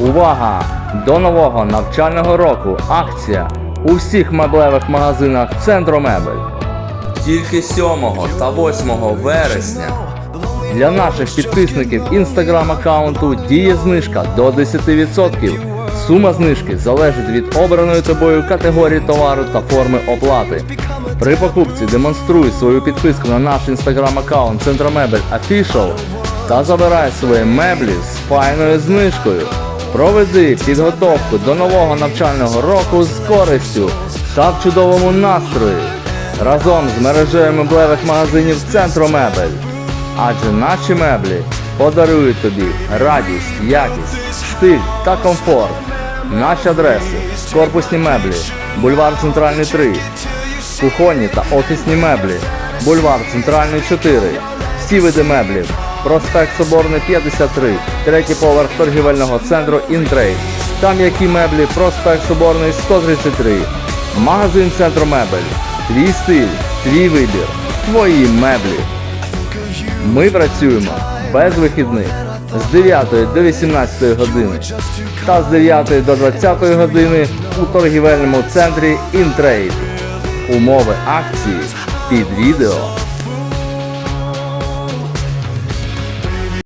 Увага! До нового навчального року акція у всіх меблевих магазинах Центру Мебель. Тільки 7 та 8 вересня для наших підписників інстаграм аккаунту діє знижка до 10%. Сума знижки залежить від обраної тобою категорії товару та форми оплати. При покупці демонструй свою підписку на наш інстаграм аккаунт Центромебель Official та забирай свої меблі з файною знижкою. Проведи підготовку до нового навчального року з користю та в чудовому настрої разом з мережею меблевих магазинів Центру Мебель. Адже наші меблі подарують тобі радість, якість, стиль та комфорт. Наші адреси корпусні меблі, бульвар Центральний 3, кухонні та офісні меблі, бульвар Центральний 4, всі види меблів, проспект Соборний 53, третій поверх торгівельного центру Інтрейд. Там які меблі, проспект Соборний 133, магазин Центру Мебель. Твій стиль, твій вибір, твої меблі. Ми працюємо без вихідних з 9 до 18 години та з 9 до 20 години у торгівельному центрі Інтрейд. Умови акції під відео.